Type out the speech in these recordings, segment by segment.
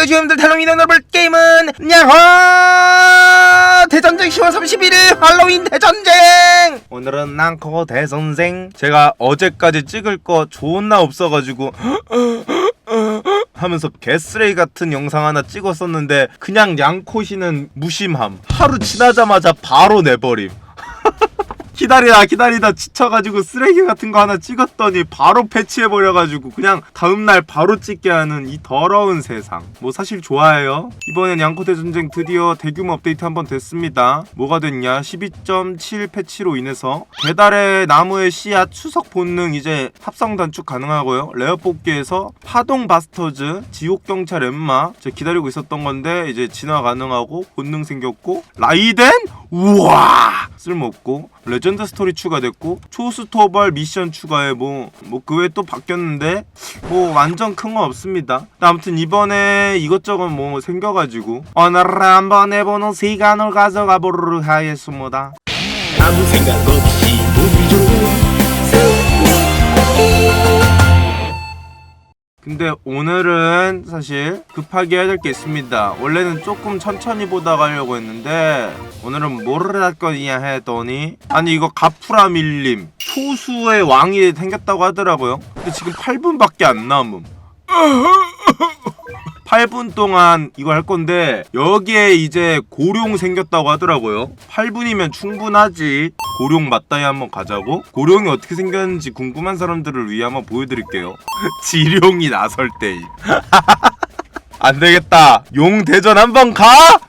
안녕하세요 주임들 탈롱이 여러분 게임은 양호 대전쟁 10월 31일 할로윈 대전쟁! 오늘은 낭커 대선생. 제가 어제까지 찍을 거 존나 없어가지고 하면서 개쓰레기 같은 영상 하나 찍었었는데 그냥 양코시는 무심함. 하루 지나자마자 바로 내버림 기다리다 기다리다 지쳐가지고 쓰레기 같은 거 하나 찍었더니 바로 패치해버려가지고 그냥 다음날 바로 찍게 하는 이 더러운 세상. 뭐 사실 좋아해요? 이번엔 양코대 전쟁 드디어 대규모 업데이트 한번 됐습니다. 뭐가 됐냐? 12.7 패치로 인해서 배달의 나무의 씨앗 추석 본능 이제 합성 단축 가능하고요. 레어 뽑기에서 파동 바스터즈 지옥 경찰 엠마 제가 기다리고 있었던 건데 이제 진화 가능하고 본능 생겼고 라이덴? 우와 쓸모없고 레전드 스토리 추가됐고 초스토벌 미션 추가해 뭐뭐 그 외에 또 바뀌었는데 뭐 완전 큰 건 없습니다. 아무튼 이번에 이것저것 뭐 생겨가지고 오늘 한번 해보는 시간을 가져가 보도록 하겠습니다. 아무 생각 없이 근데 오늘은 사실 급하게 해야 될 게 있습니다. 원래는 조금 천천히 보다 가려고 했는데 오늘은 뭐를 할 거냐 했더니 아니 이거 가프라 밀림 초수의 왕이 생겼다고 하더라고요. 근데 지금 8분밖에 안 남음. 8분 동안 이거 할 건데 여기에 이제 고룡 생겼다고 하더라고요. 8분이면 충분하지. 고룡 맞다이 한번 가자고. 고룡이 어떻게 생겼는지 궁금한 사람들을 위해 한번 보여드릴게요. 지룡이 나설 때. 안 되겠다. 용 대전 한번 가?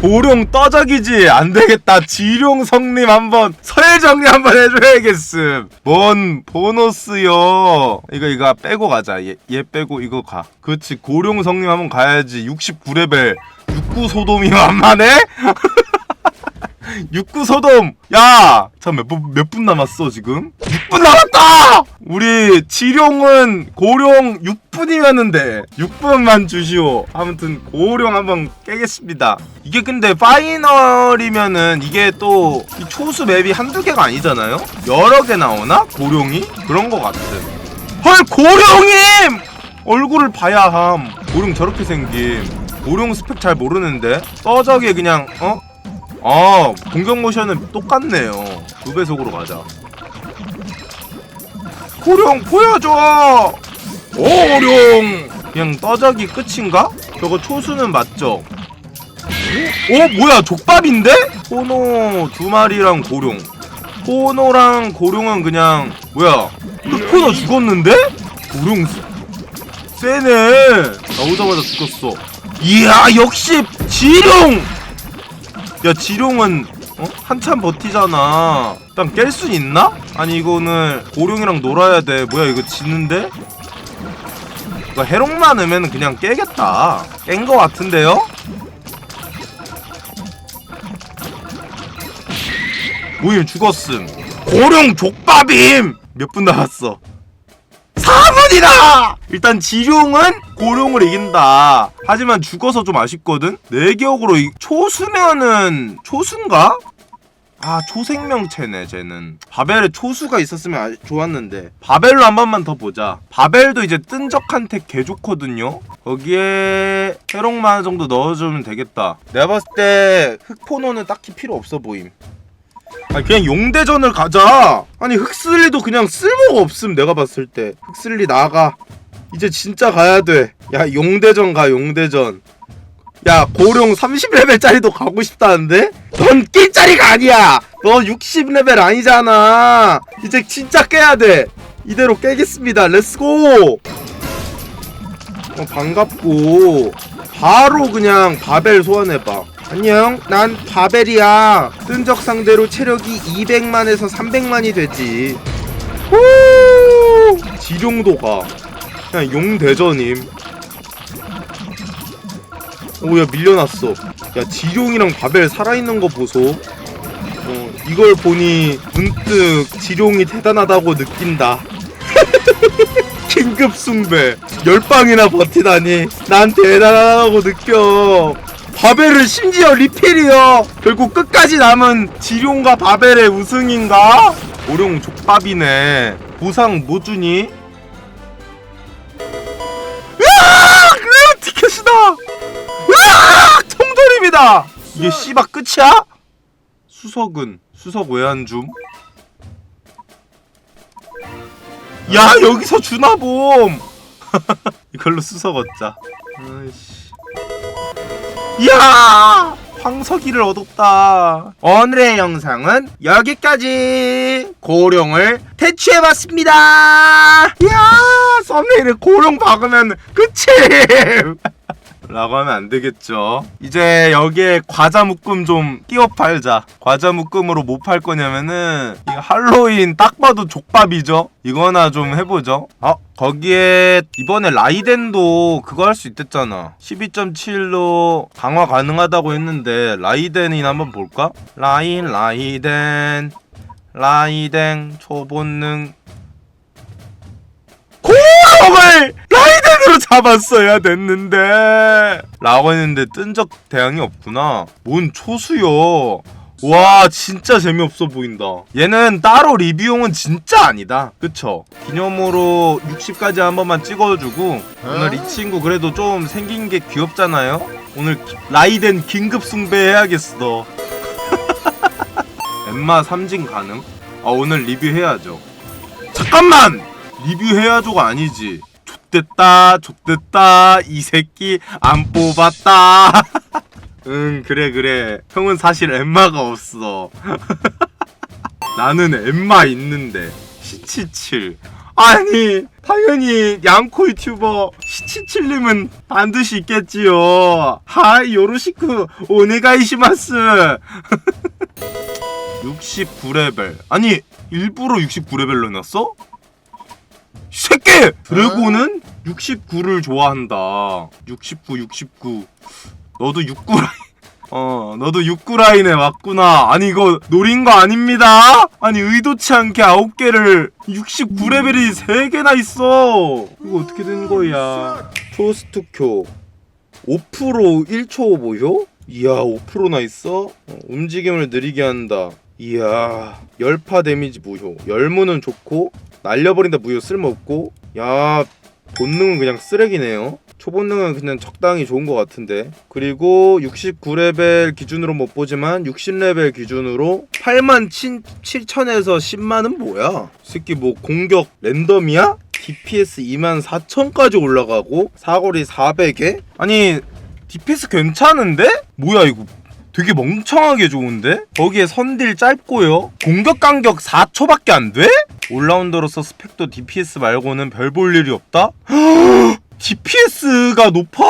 고룡 떠적이지. 안 되겠다. 지룡 성님 한번 서해 정리 한번 해줘야겠음. 뭔 보너스요. 이거 이거 빼고 가자. 얘, 얘 빼고 이거 가. 그렇지. 고룡 성님 한번 가야지. 69레벨. 69 소돔이 만만해? 69 소돔! 야! 잠몇분 몇분 남았어 지금? 6분 남았다! 우리 지룡은 고룡 6분이었는데 6분만 주시오. 아무튼 고룡 한번 깨겠습니다. 이게 근데 파이널이면은 이게 또이 초수 맵이 한두 개가 아니잖아요? 여러 개 나오나? 고룡이? 그런 거 같음. 헐 고룡임! 얼굴을 봐야 함. 고룡 저렇게 생김. 고룡 스펙 잘 모르는데 떠적에 그냥 어? 아 공격 모션은 똑같네요 두 배속으로 가자 고룡 보여줘 오룡 그냥 떠적이 끝인가? 저거 초수는 맞죠? 오 뭐야 족밥인데? 호노 두 마리랑 고룡 호노랑 고룡은 그냥 뭐야 흑호노 죽었는데? 고룡 세네 나오자마자 죽었어 이야 역시 지룡 야 지룡은 어? 한참 버티잖아 일단 깰수 있나? 아니 이거는 고룡이랑 놀아야 돼 뭐야 이거 지는데? 이거 해롱만 으면 그냥 깨겠다 깬 거 같은데요? 오일 죽었음 고룡 족밥임 몇 분 남았어 4분이다! 일단 지룡은 고룡을 이긴다. 하지만 죽어서 좀 아쉽거든? 내 기억으로 이 초수면은 초수인가? 아 초생명체네 쟤는 바벨에 초수가 있었으면 아, 좋았는데 바벨로 한 번만 더 보자 바벨도 이제 뜬적한테 개 좋거든요 거기에 해롱만 정도 넣어주면 되겠다 내가 봤을 때 흑포노는 딱히 필요 없어 보임 아니 그냥 용대전을 가자. 아니 흑슬리도 그냥 쓸모가 없음 내가 봤을 때. 흑슬리 나가. 이제 진짜 가야 돼야 용대전 가 용대전. 야 고룡 30레벨짜리도 가고 싶다는데? 넌낄 자리가 아니야! 너 60레벨 아니잖아! 이제 진짜 깨야 돼! 이대로 깨겠습니다. 렛츠고 어, 반갑고. 바로 그냥 바벨 소환해봐 안녕 난 바벨이야. 뜬적 상대로 체력이 200만에서 300만이 되지. 후! 지룡도가. 그냥 용대전임 오야 밀려났어. 야 지룡이랑 바벨 살아있는 거 보소. 어 이걸 보니 문득 지룡이 대단하다고 느낀다. 긴급 숭배. 열방이나 버티다니 난 대단하다고 느껴 바벨은 심지어 리필이요 결국 끝까지 남은 지룡과 바벨의 우승인가? 오룡 족밥이네 보상 뭐 주니? 으아! 그래요 티켓이다 뭐야 이게 씨발 끝이야? 수석은 수석 왜 안 줌? 야 여기서 주나봄 이걸로 수석 얻자 아이씨 이야! 황석이를 얻었다. 오늘의 영상은 여기까지. 고룡을 퇴치해봤습니다. 이야 썸네일에 고룡 박으면 끝이 라고 하면 안 되겠죠. 이제 여기에 과자 묶음 좀 끼워 팔자. 과자 묶음으로 뭐 팔 거냐면은 이 할로윈 딱 봐도 족밥이죠. 이거나 좀 해보죠. 어 거기에 이번에 라이덴도 그거 할 수 있댔잖아. 12.7로 강화 가능하다고 했는데 라이덴이나 한번 볼까? 라인 라이덴 라이덴 초본능 고령을 라이덴으로 잡았어야 됐는데. 라고 했는데 뜬적 대항이 없구나. 뭔 초수요 와 진짜 재미없어 보인다. 얘는 따로 리뷰용은 진짜 아니다. 그쵸? 기념으로 60까지 한 번만 찍어주고 오늘 이 친구 그래도 좀 생긴 게 귀엽잖아요? 오늘 기- 라이덴 긴급 숭배해야겠어. 엠마 삼진 가능? 아 오늘 리뷰해야죠. 잠깐만! 리뷰해야죠가 아니지 좆됐다 좆됐다 이 새끼 안 뽑았다. 응 그래 그래. 형은 사실 엠마가 없어. 나는 엠마 있는데 시치칠. 아니 당연히 양코 유튜버 시치칠님은 반드시 있겠지요. 하이 요로시쿠 오네가이시마스. 69레벨. 아니 일부러 69레벨로 놨어? 이 새끼! 드래곤은 69를 좋아한다. 69 69 너도 69 라인. 어 너도 69 라인에 왔구나. 아니 이거 노린 거 아닙니다. 아니 의도치 않게 9개를 69레벨이 3개나 있어. 이거 어떻게 된 거야? 초스투쿄 5% 1초 보효? 이야 5%나 있어? 어, 움직임을 느리게 한다. 이야 열파 데미지 무효 열무는 좋고 날려버린다. 무효 쓸모없고. 야 본능은 그냥 쓰레기네요 초본능은 그냥 적당히 좋은 것 같은데 그리고 69레벨 기준으로 못 보지만 60레벨 기준으로 8만 7천에서 10만은 뭐야 이 새끼 뭐 공격 랜덤이야? DPS 2만 4천까지 올라가고 사거리 400에? 아니 DPS 괜찮은데? 뭐야 이거 되게 멍청하게 좋은데? 거기에 선딜 짧고요. 공격 간격 4초밖에 안 돼? 올라운더로서 스펙도 DPS 말고는 별 볼 일이 없다? DPS가 높아?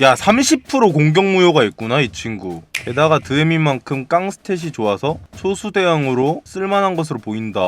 야, 30% 공격 무효가 있구나, 이 친구. 게다가 드에미만큼 깡 스탯이 좋아서 초수 대항으로 쓸만한 것으로 보인다.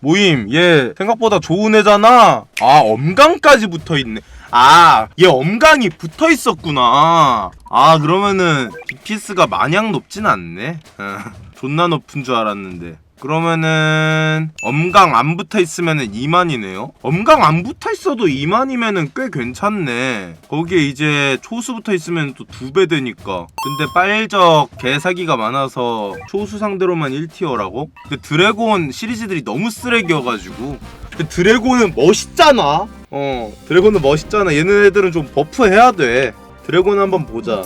모임, 얘 생각보다 좋은 애잖아. 아, 엄강까지 붙어 있네. 아, 얘 엄강이 붙어 있었구나. 아, 그러면은 DPS가 마냥 높진 않네. 어, 존나 높은 줄 알았는데. 그러면은 엄강 안 붙어 있으면은 2만이네요. 엄강 안 붙어 있어도 2만이면은 꽤 괜찮네. 거기에 이제 초수 붙어 있으면 또 두 배 되니까. 근데 빨적 개사기가 많아서 초수 상대로만 1티어라고? 근데 드래곤 시리즈들이 너무 쓰레기여가지고. 근데 드래곤은 멋있잖아. 어, 드래곤은 멋있잖아. 얘네들은 좀 버프해야 돼. 드래곤 한번 보자.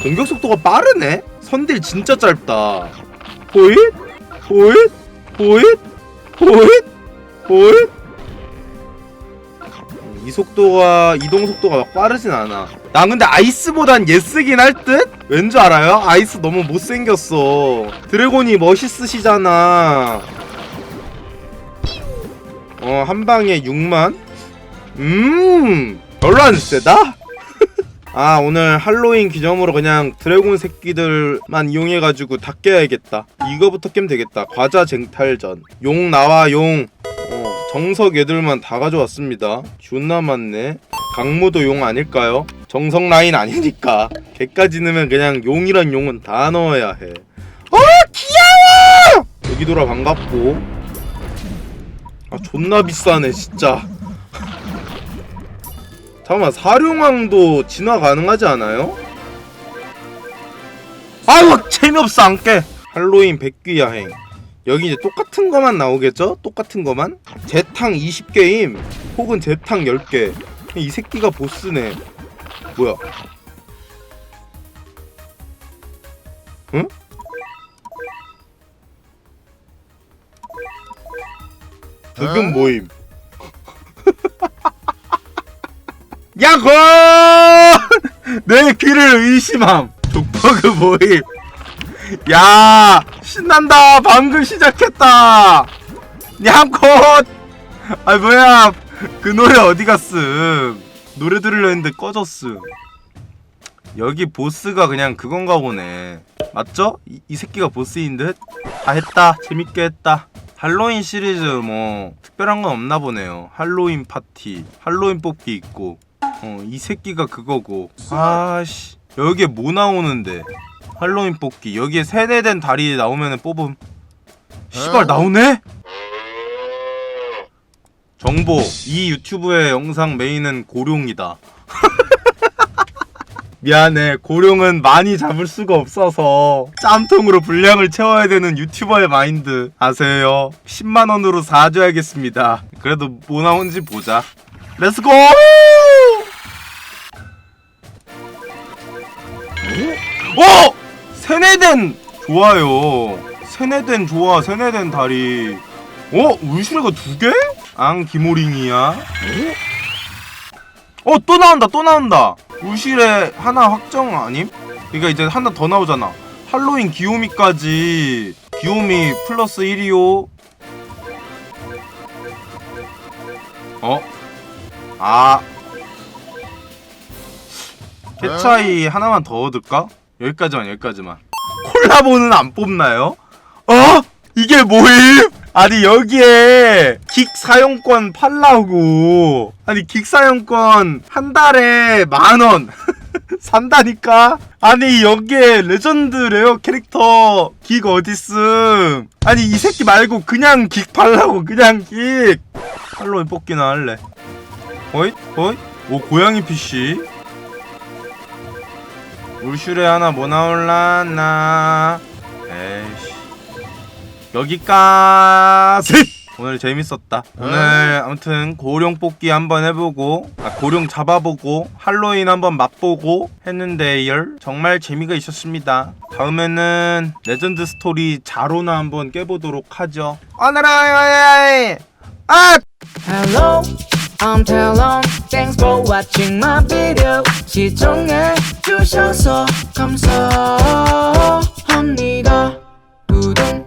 공격 속도가 빠르네? 선딜 진짜 짧다. 호잇? 호잇? 호잇? 호잇? 호잇? 이 속도가 이동 속도가 막 빠르진 않아. 난 근데 아이스보단 얘 쓰긴 할 듯? 왠지 알아요? 아이스 너무 못생겼어. 드래곤이 멋있으시잖아. 어, 한 방에 6만? 음, 별로 안 세다? 아 오늘 할로윈 기념으로 그냥 드래곤 새끼들만 이용해가지고 다 깨야겠다. 이거부터 깨면 되겠다. 과자 쟁탈전. 용 나와 용. 어, 정석 애들만 다 가져왔습니다. 존나 많네. 강무도 용 아닐까요? 정석 라인 아니니까. 개까지 넣으면 그냥 용이란 용은 다 넣어야 해. 어, 귀여워! 여기 돌아 반갑고 아 존나 비싸네 진짜. 잠깐만 사룡왕도 진화 가능하지 않아요? 아유 재미없어 안깨. 할로윈 백귀 야행. 여기 이제 똑같은 거만 나오겠죠? 똑같은 거만? 재탕 20개임 혹은 재탕 10개. 이 새끼가 보스네. 뭐야? 응? 득은 모임. 야고! 내 귀를 의심함. 독버그 모임. 야 신난다. 방금 시작했다. 냠컷. 아 뭐야? 그 노래 어디 갔음? 노래 들으려 했는데 꺼졌음. 여기 보스가 그냥 그건가 보네. 맞죠? 이, 이 새끼가 보스인 듯? 다 했다. 재밌게 했다. 할로윈 시리즈 뭐 특별한 건 없나 보네요. 할로윈 파티, 할로윈 뽑기 있고. 어, 이 새끼가 그거고. 아씨. 여기에 뭐 나오는데? 할로윈 뽑기. 여기에 세뇌된 다리 나오면은 뽑음. 시발 나오네? 정보. 이 유튜브의 영상 메인은 고룡이다. 미안해. 고룡은 많이 잡을 수가 없어서 짬통으로 분량을 채워야 되는 유튜버의 마인드 아세요? 10만원으로 사줘야겠습니다. 그래도 뭐 나오는지 보자. 렛츠고! 오! 세뇌된 좋아요. 세뇌된 좋아. 세뇌된 다리. 어? 울슈레가 두 개? 앙 기모링이야? 어또 나온다. 또 나온다 우실에 하나 확정 아님? 그러니까 이제 하나 더 나오잖아 할로윈 귀요미까지 귀요미 플러스 1이요 어? 아 캐차이 하나만 더 얻을까? 여기까지만 여기까지만 콜라보는 안 뽑나요? 어? 이게 뭐임? 아니 여기에 긱 사용권 팔라고. 아니 긱 사용권 한 달에 만원. 산다니까? 아니 여기에 레전드 레어 캐릭터. 긱 어딨음? 아니 이 새끼 말고 그냥 긱 팔라고 그냥 긱 할로윈 뽑기나 할래. 어이? 어이? 오 고양이 PC 울슈레 하나 뭐 나올라나? 에이씨 여기까지. 오늘 재밌었다. 오늘 아무튼 고룡 뽑기 한번 해보고 아, 고룡 잡아보고 할로윈 한번 맛보고 했는데 열 정말 재미가 있었습니다. 다음에는 레전드 스토리 자로나 한번 깨보도록 하죠. 오늘은 아 Hello, I'm Talon. Thanks for watching my video. 시청해 주셔서 감사합니다. 구독